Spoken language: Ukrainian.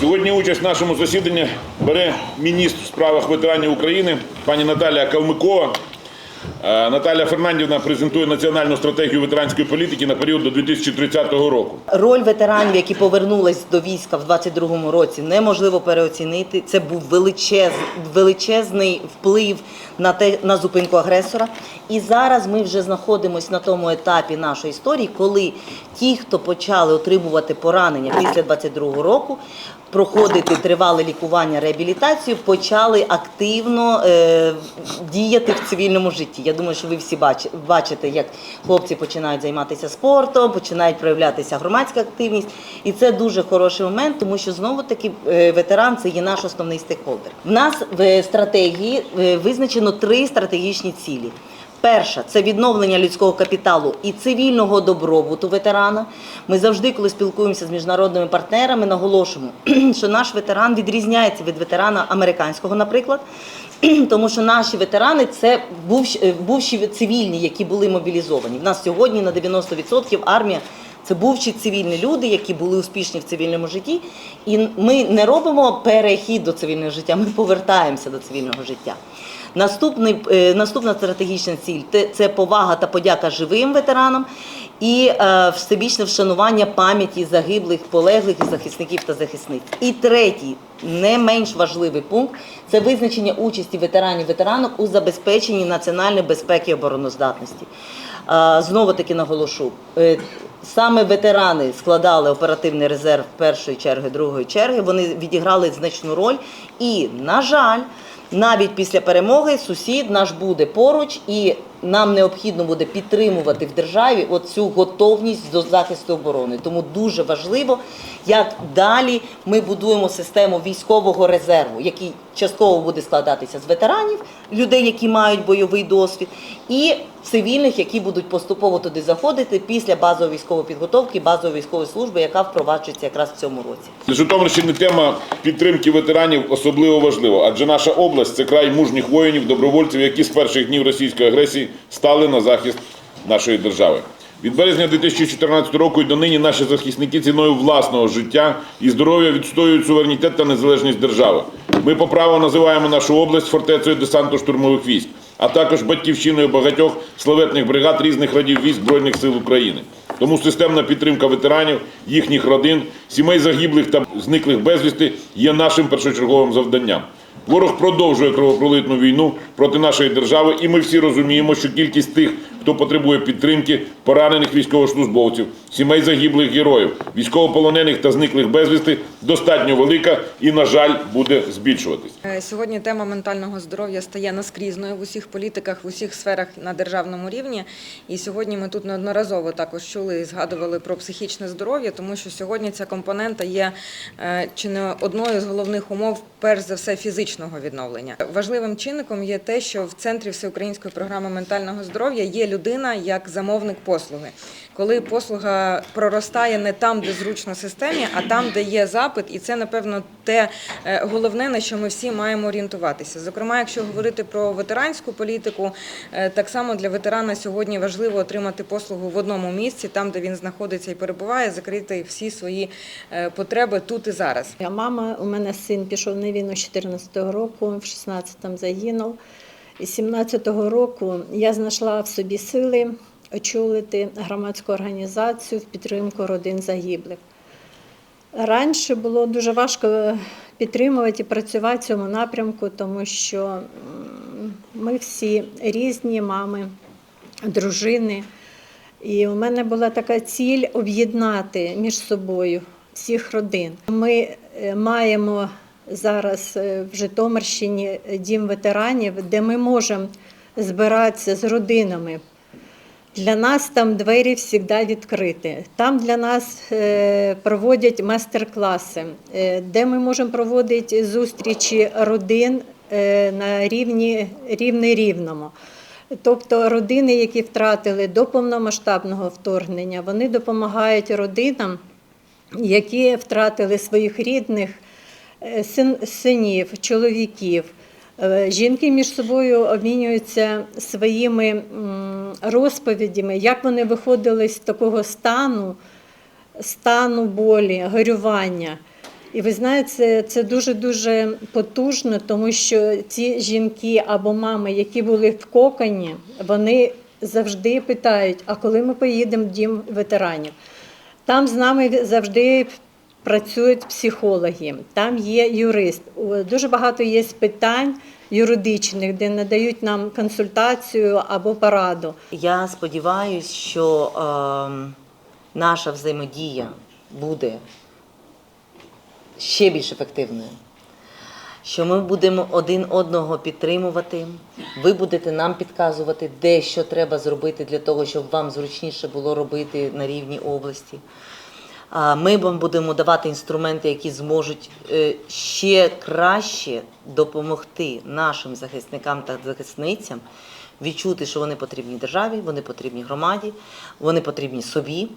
Сьогодні участь в нашому засіданні бере міністр у справах ветеранів України пані Наталія Калмикова. Е, Наталія Фернандівна презентує національну стратегію ветеранської політики на період до 2030 року. Роль ветеранів, які повернулись до війська в 22-му році, неможливо переоцінити. Це був величез, величезний вплив на те на зупинку агресора. І зараз ми вже знаходимося на тому етапі нашої історії, коли ті, хто почали отримувати поранення після 22-го року, проходити тривале лікування, реабілітацію, почали активно е, діяти в цивільному житті. Я думаю, що ви всі бач- бачите, як хлопці починають займатися спортом, починають проявлятися громадська активність. І це дуже хороший момент, тому що знову таки е, ветеран це є наш основний стейкхолдер. В нас в стратегії е, визначено три стратегічні цілі. Перша це відновлення людського капіталу і цивільного добробуту ветерана. Ми завжди, коли спілкуємося з міжнародними партнерами, наголошуємо, що наш ветеран відрізняється від ветерана американського, наприклад. Тому що наші ветерани це бувші, е, бувші цивільні, які були мобілізовані. В нас сьогодні на 90% армія це бувші цивільні люди, які були успішні в цивільному житті. І ми не робимо перехід до цивільного життя, ми повертаємося до цивільного життя. Наступний, е, наступна стратегічна ціль це повага та подяка живим ветеранам і е, всебічне вшанування пам'яті загиблих, полеглих захисників та захисниць. І третій, не менш важливий пункт це визначення участі ветеранів ветеранок у забезпеченні національної безпеки і обороноздатності. Е, Знову таки наголошу. Саме ветерани складали оперативний резерв першої черги, другої черги. Вони відіграли значну роль. І, на жаль, навіть після перемоги сусід наш буде поруч, і нам необхідно буде підтримувати в державі оцю готовність до захисту оборони. Тому дуже важливо, як далі ми будуємо систему військового резерву, який частково буде складатися з ветеранів, людей, які мають бойовий досвід, і цивільних, які будуть поступово туди заходити після базової військової підготовки, базової військової служби, яка впроваджується якраз в цьому році. Для Житомирщини тема підтримки ветеранів особливо важлива, адже наша область це край мужніх воїнів, добровольців, які з перших днів російської агресії стали на захист нашої держави. Від березня 2014 року і донині наші захисники ціною власного життя і здоров'я відстоюють суверенітет та незалежність держави. Ми по праву називаємо нашу область фортецею десанту штурмових військ, а також батьківщиною багатьох славетних бригад різних родів військ Збройних сил України. Тому системна підтримка ветеранів, їхніх родин, сімей загиблих та зниклих безвісти є нашим першочерговим завданням. Ворог продовжує кровопролитну війну проти нашої держави, і ми всі розуміємо, що кількість тих, хто потребує підтримки, поранених військовослужбовців, сімей загиблих героїв, військовополонених та зниклих безвісти достатньо велика і, на жаль, буде збільшуватись. Е, Сьогодні тема ментального здоров'я стає наскрізною в усіх політиках, в усіх сферах на державному рівні. І сьогодні ми тут неодноразово також чули і згадували про психічне здоров'я, тому що сьогодні ця компонента є е, чи не одною з головних умов, перш за все, фізичного відновлення. Важливим чинником є те, що в центрі всеукраїнської програми ментального здоров'я є людина як замовник послуги. Коли послуга проростає не там, де зручно системі, а там, де є запит, і це напевно те е, головне, на що ми всі маємо орієнтуватися. Зокрема, якщо говорити про ветеранську політику, е, так само для ветерана сьогодні важливо отримати послугу в одному місці, там, де він знаходиться і перебуває, закрити всі свої е, потреби тут і зараз. Я мама, у мене син пішов на війну 14-го року, в 16-му загинув. І 17-го року я знайшла в собі сили очолити громадську організацію в підтримку родин загиблих. Раніше було дуже важко підтримувати і працювати в цьому напрямку, тому що ми всі різні мами, дружини. І у мене була така ціль об'єднати між собою всіх родин. Ми е, маємо зараз е, в Житомирщині дім ветеранів, де ми можемо збиратися з родинами. Для нас там двері завжди відкриті. Там для нас е, проводять майстер-класи, е, де ми можемо проводити зустрічі родин е, на рівні рівне рівному. Тобто родини, які втратили до повномасштабного вторгнення, вони допомагають родинам, які втратили своїх рідних е, синів, чоловіків. Е, Жінки між собою обмінюються своїми розповідями, як вони виходили з такого стану, стану болі, горювання. І ви знаєте, це дуже-дуже потужно, тому що ці жінки або мами, які були в кокані, вони завжди питають: а коли ми поїдемо в дім ветеранів? Там з нами завжди працюють психологи, там є юрист. Дуже багато є питань юридичних, де надають нам консультацію або пораду. Я сподіваюся, що ем, наша взаємодія буде ще більш ефективною. Що ми будемо один одного підтримувати, ви будете нам підказувати, де що треба зробити для того, щоб вам зручніше було робити на рівні області. Ми вам будемо давати інструменти, які зможуть е, ще краще допомогти нашим захисникам та захисницям відчути, що вони потрібні державі, вони потрібні громаді, вони потрібні собі,